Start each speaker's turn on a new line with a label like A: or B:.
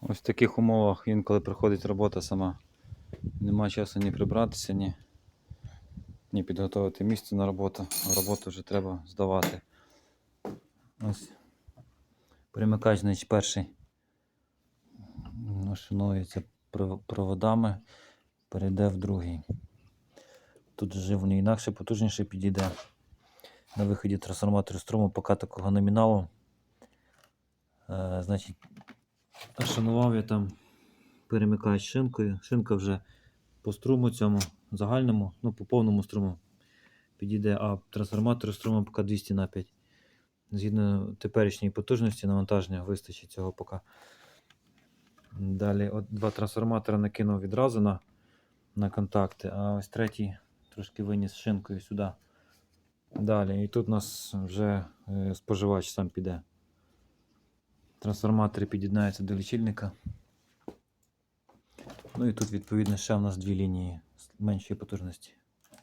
A: Ось в таких умовах інколи приходить робота сама. Нема часу ні прибратися, ні, ні підготувати місце на роботу. Роботу вже треба здавати. Ось. Примикач, значить, перший ну, шанується проводами, перейде в другий. Тут живлення інакше потужніше підійде. На виході трансформатор струму поки такого номіналу. Е, значить, шанував я там перемикач шинкою. Шинка вже по струму цьому загальному, ну по повному струму підійде, а трансформатор струму поки 200 на 5. Згідно теперішньої потужності навантаження вистачить цього поки. Далі от два трансформатори накинув відразу на, на контакти, а ось третій трошки виніс шинкою сюди. Далі. І тут у нас вже е, споживач сам піде. Трансформатори під'єднаються до лічильника. Ну і тут, відповідно, ще в нас дві лінії меншої потужності.